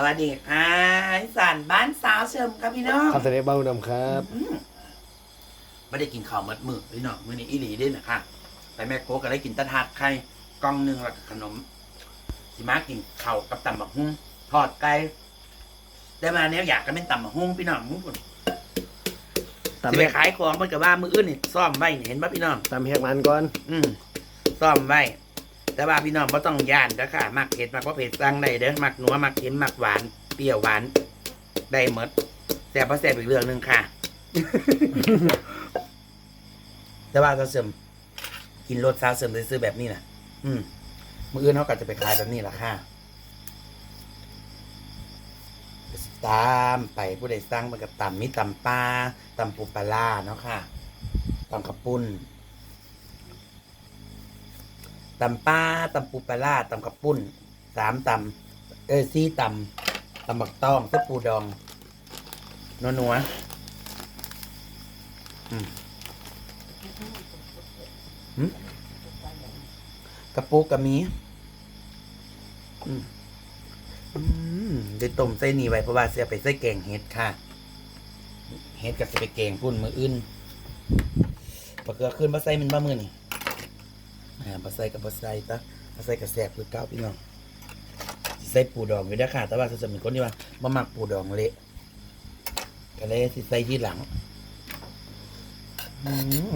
สวัสดีค่ะอีสานบ้านสาวเชิมครับพี่น้องคำแสดงเบ้าดำครับอืมไม่ได้กินข้าวมัดมือพี่น้องมื้อนี้อีหลีเด้นะคะไปแม่โกก็ได้กินแตะทาดไข่กล่องหนึ่งแล้วก็ขนมสิมากินข้าวกับตำบักหุ่งทอดไก่ได้มาเนี้ยอยากกันเป็นตำบักหุ่งพี่น้องมุ้งปุ่นตามสิแหไปกขายของมันกับว่ามืออื่นนี่ซ่อมไว้นี่เห็นปะพี่น้องตามแหกมันก่อน อืมซ่อมไว้ แต่ว่าพี่น้องก็ต้องย่านนะค่ะมักเผ็ดมักว่าเผ็ดสั่งได้เด้อมักหนัวมักเค็มมักหวานเปรี้ยวหวานได้หมดแต่พอแซ่บอีกเรื่องหนึ่งค่ะ แต่ว่าก็เสริมกินรสซาเสริมซื้อแบบนี้นะอืมมื่ออื่นเขาก็จะไปขายแบบนี้แหละค่ะตามไปผู้ใดสร้างมันก็ตำมีตำปลาตำปูปลาร้าเนาะค่ะตำกระปุ้น ตำปลาตำปูปลาร้าตำกระปุ้นสามตำเออซี่ตำตำบักต้องเส้ปูดองนัวนัวๆอืมหืมกระปุกกระมีอืมอืมได้ต้มใส่นี่ไว้เพราะว่าเสียไปใส่แกงเห็ดค่ะ เห็ดกับจะไปแกงพุ่นมืออื่นปลาเกลือขึ้นปลาใส่มันบ้ามือนี่ อ่าปลาใส่กับปลาใส่ตะปลาใส่กับแสบคือเก้าพี่น้องใส่ปูดองอยู่เด้อค่ะ แต่ว่าถ้าจะเป็นคนที่ว่าบ่มักปูดองเละก็เลยสิใส่ที่หลังอืม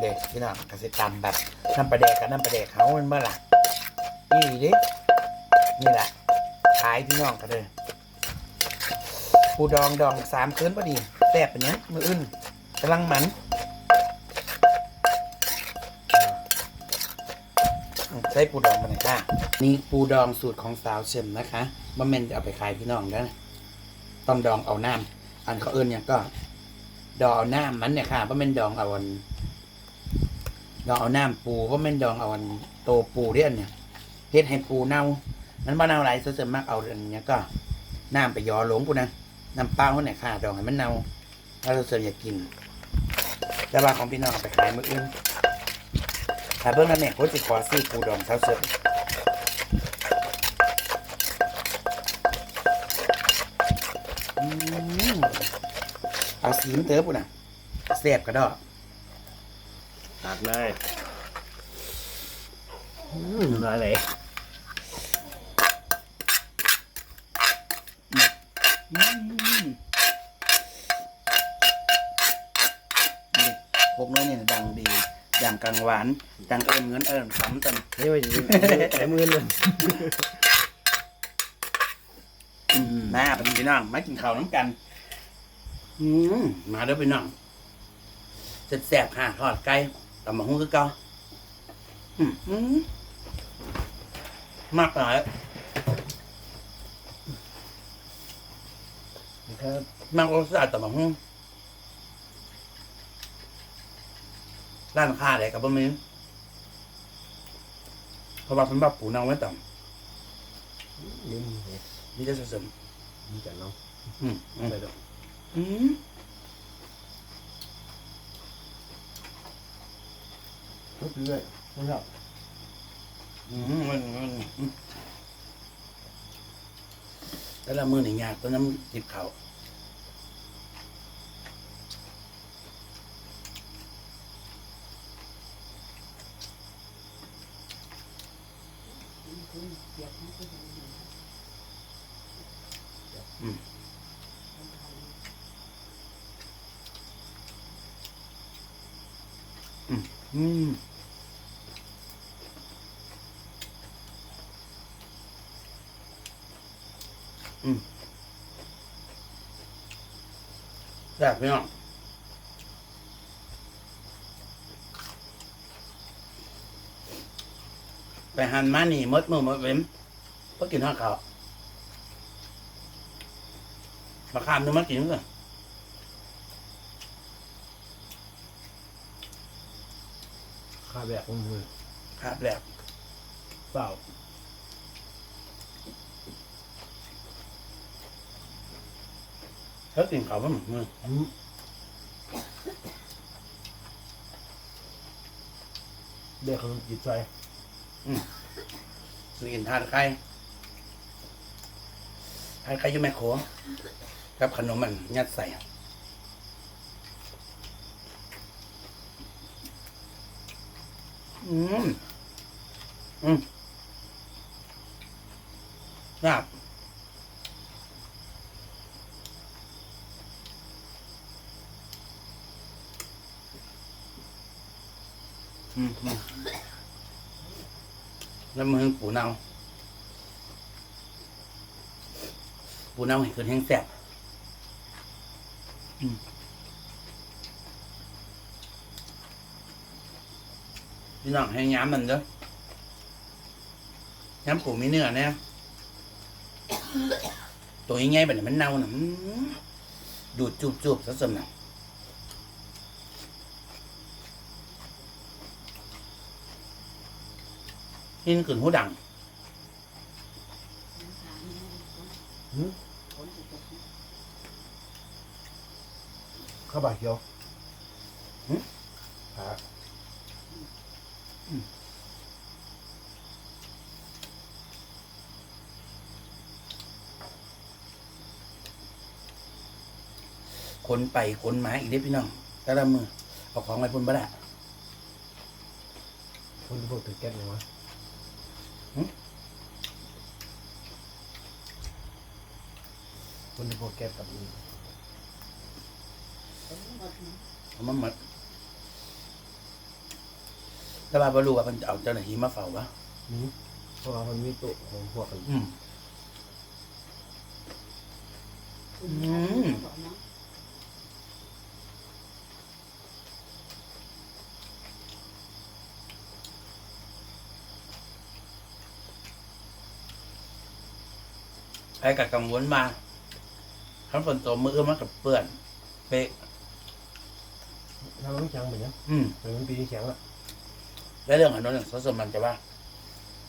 เด็กพี่น้องกสิตำแบบน้ำปลาแดกกับน้ำปลาแดกเขามันเมื่อไหร่นี่ดินี่แหละขายพี่น้องกันเลยปูดองดองสามคืนพอดีแซ่บเป็นเนี้มืออื่นกำลังหมัน ใช้ปูดองมาหน่อยค่ะ นี่ปูดองสูตรของสาวเชมนะคะบ่แม่นจะเอาไปขายพี่น้องนะต้องดองเอาน้ำอันเขาเอิ้นเนี่ยก็ ดองเอาน้ำมันเนี่ยค่ะบ่แม่นดองเอาอันดองเอาน้ำปูบ่แม่นดองเอาอันโตปูเด้อันเนี่ยเฮ็ดให้ปูเน่ามันบ่เน่าหลายส่วนมากเอาอันเนี้ยก็น้ำไปยอหลงปูนะน้ำเปล่าเนี่ยค่ะ ดองให้มันเน่าแล้วส่วนอยากกินแต่ว่าของพี่น้องไปขายมื้ออื่น ถ้าเบิ่งแล้วเนี่ยเขาจะขอซื้อปูดองเท้าเสิร์ฟอืมเอาสีมันเติบปุ่นน่ะแซ่บกระดอกตัดเลยอืมอะไรเลย อืมนี่พวกน้อยเนี่ยดังดี ดังกลางหวานดังเอิญเงินเอิญคำตันนี่ว่าจะใช้มือเลยหน้าเป็นพี่น้องมากินข้าวน้ำกันอืมมาเด้อพี่น้องแซ่บๆค่ะทอดไก่ตำมะฮุ้งคือเก่าอืมอืมมากหน่อยครับมากรสชาติตำมะฮุ้ง ร้านค้าไหนกับบะหมี่เพราะว่าเป็นแบบปูนางไว้ต่นี่ำนี่จะเสริมมีกันเนาะอืมอืมไปดอกอืมทุบเรื่อยไม่ชอบอืมมันมันอืมแต่ละมือหนึ่งยากตอนน้ำจิบเขาว อืมอืมแบบนี้อะ ไปหันมานี่มดมือมดเว้มเพื่อกินข้าวขาวมาข้ามนึงมากินเลยข้าแบบมือครับแบบเปล่าเฮ้ยกินข้าวบ้างมืออืมเด็กเขาจิตใจ นี่กินทานไข่ทานไข่ยุ่แม่โขงกับขนมมันยัดใส่อืม อืมครับอืม แล้วมือปูเนาปูเนาให้เกินแห้งแสบพี่น้องให้ย้ำมันเด้อย้ำปูมีเนื้อเนี่ยตัวยังไงแบบนี้มันเน่าหน่ะดูดจูบๆซะสมน่ะ หินขึ้นหูดังข้าวบาเขียวหึขาคนไปคนมาอีกเด้อพี่น้องแต่ละมือเอาของไปพุ่นบ่ได้คนที่พวกถือแก๊สเลยวะหึ คนที่พวกแก๊สกับนี่เอามาหมดแต่ว่าบ่รู้ว่ามันจะเอาเจ้าหน้าที่มาเฝ้าวะนี่เพราะว่ามันมีโต๊ะของพวกกันอืม อืม ไอ้กับกังวลมาขั้นฝนตกมือมันกับเปื้อนเป๊ะถ้ามันไม่แข็งแบบนี้อืมแต่มันปีนี้แข็งละแล้วเรื่องอันนั้นสสมมันจะว่า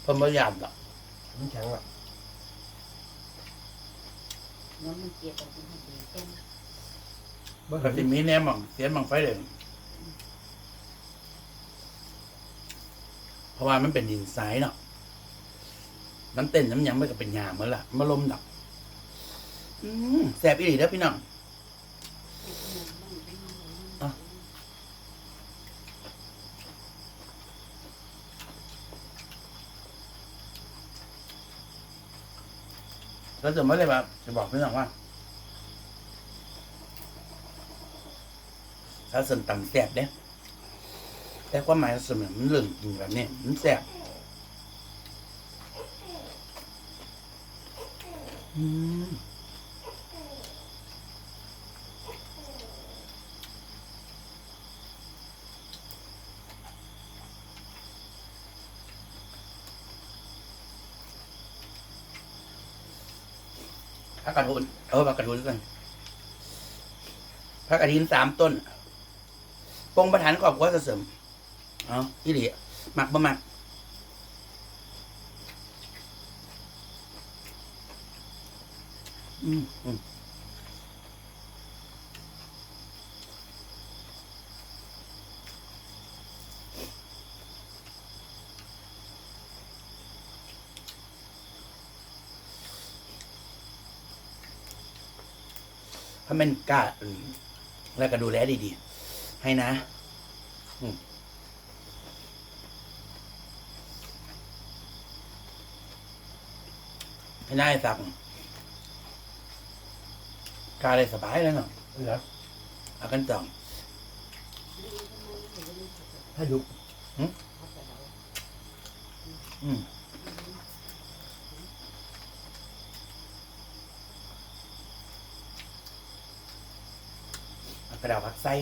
เพิ่มพยายามหรอกมันแข็งละ nó mình chia vào cái gì trên เมื่อก็จะมีแนมบังเสียนบังไฟเลยเพราะว่ามันเป็นดินทรายเนาะ มันเต้นน้ำยังไม่ก็เป็นยาเหมือนละมาลมดับแสบอีหลีแล้วพี่น้องแล้วจะไม่ได้แบบจะบอกพี่น้องว่าถ้าส่วนต่ำแสบเนี่ยแต่ความหมายเสมอมันเรื่องจริงแบบนี้มันแสบอืม พักกระทุนเออพักกระทุนกันพักกระถินสามต้นปงประธานกอบว่าจะเสริม เอาอีหลีหมักบ่หมัก อืมอืมถ้ามันกล้าแล้วก็ดูแลดีๆ ให้นะ อืมให้นายสัก กล้าได้สบายแล้วเนาะนี่นะเอากันจ่องถ้ายุบอืมเอากระดาษผักไส้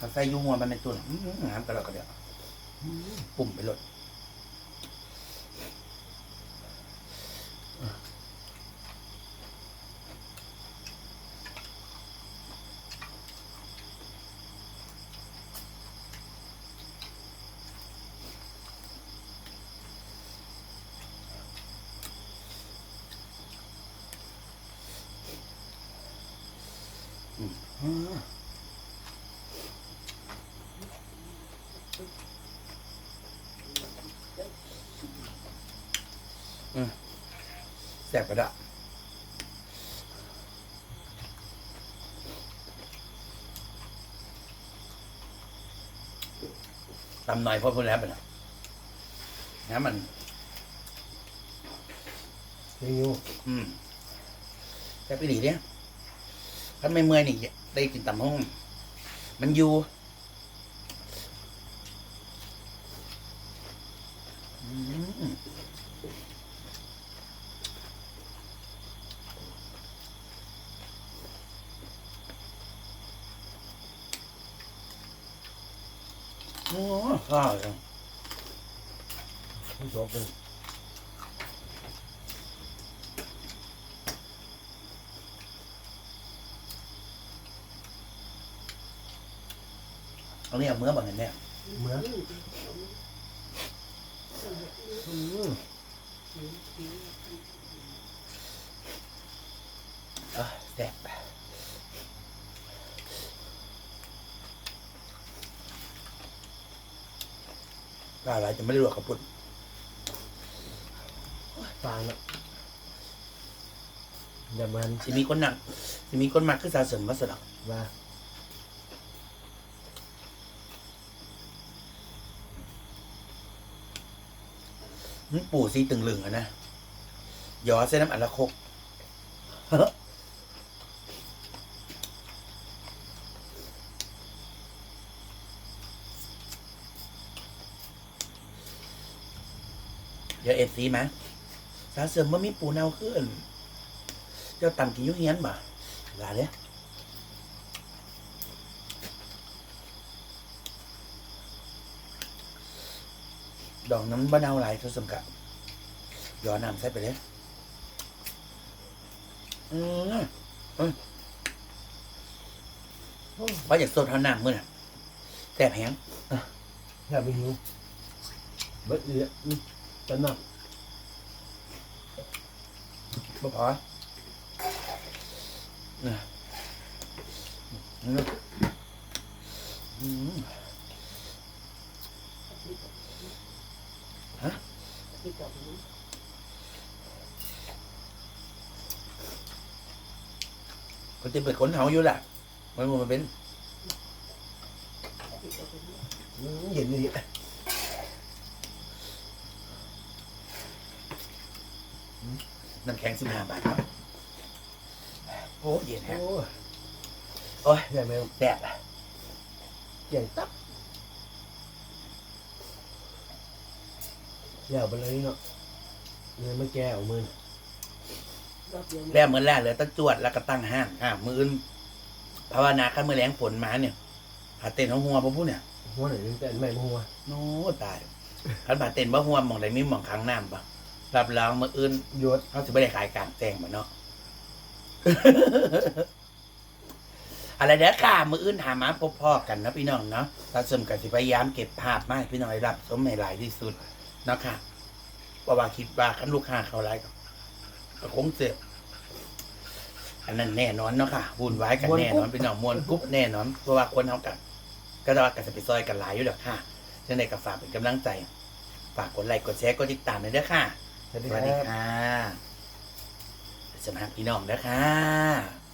ผักไส้อยุ่หัวมันเป็นตัวอื้อหืองามกระดาษกระเดียวอื้อปุ่มไปหลด แซ่บกระดะตำหน่อยเพราะพูดแล้วมันอะน้ำมันเลี้ยงอยู่อืมแซ่บไปดีเนี่ย ถ้าไม่เมื่อยนี่ได้กินตำห้องมันอยู่โอ้ข้าวจังทั้งสองเป็นเอาเนี่ยเมื่อบังกันเนี่ยเหมือนอืมเออแซ่บก็อะไรจะไม่ได้ลวกกระปุกฟางนะอย่ามันสิมีคนหนักสิมีคนมากคือสาเสริมวัสดุว่า ปู่ซีตึงลึงอะนะยอเส้นน้ำอัดละคกเดี๋ยวเอฟซีมสาเสริมว่ามีปูเนาขึ้น เจ้าตำกินยุ่เฮียนบ่ลาเด้อ ดอกน้ำบะนาวหลายเขาสำคัญยอน้ำใส่ไปเลยอืมอืมว่าอยากสดเท่าน้ำมื่อน่ะแซ่บแห้งอย่าไปหิวเบิดเลยอืมจะหนักบ่พอน่ะอืม อืมที่ตกนี้ก็จะเป็นคนเฮาอยู่แหละมันบ่มันเป็นที่ตกนี้อืมเย็นเลยน้ำแข็งสิบห้าบาทครับโอ้เย็นแฮะโอ้ยโอ้ยใหญ่ไหมแซ่บอะใหญ่ตับ ใหญ่ไปเลยเนาะเลยไม่แก้เอามือรอบเดียวแล้วเหมือนแรกเลยตั้งจวดแล้วก็ตั้งห้างอ่ามืออื่นภาวนาขั้นมือแรงฝนมาเนี่ยผาเต้นของหัวพ่อพูดเนี่ยหัวไหนแต่ไม่หัวโน้ตายขันผาเต้นบ่หัวหมองใดมีหมองค้างน้ำปะรับรองมืออื่นโยดเขาจะไม่ได้ขายกลางแจ้งมาเนาะ อะไรเด้อค่ะ มืออื่นหามาพบพ่อกันนะพี่น้องเนาะตาเสริมกับสิพยายามเก็บภาพมาให้พี่น้องได้รับ สมให้หลายที่สุดเนาะค่ะเพราะว่าคิดว่าคันลูกค้าเขาไลฟ์ก็คงเจ็บอันนั้นแน่นอนเนาะค่ะวุ่นวายกันแน่นอนพี่น้องมวนกรุ๊บแน่นอน เพราะว่าคนเขากัน ก็จะว่ากันจะไปซอยกันหลายอยู่แล้วค่ะจังใดก็ฝากเป็นกำลังใจ ฝากกดไลค์กดแชร์กดติดตามเลยเด้อค่ะสวัสสดีวัสคดีรับค่ะสมัครพี่น้องนะคะ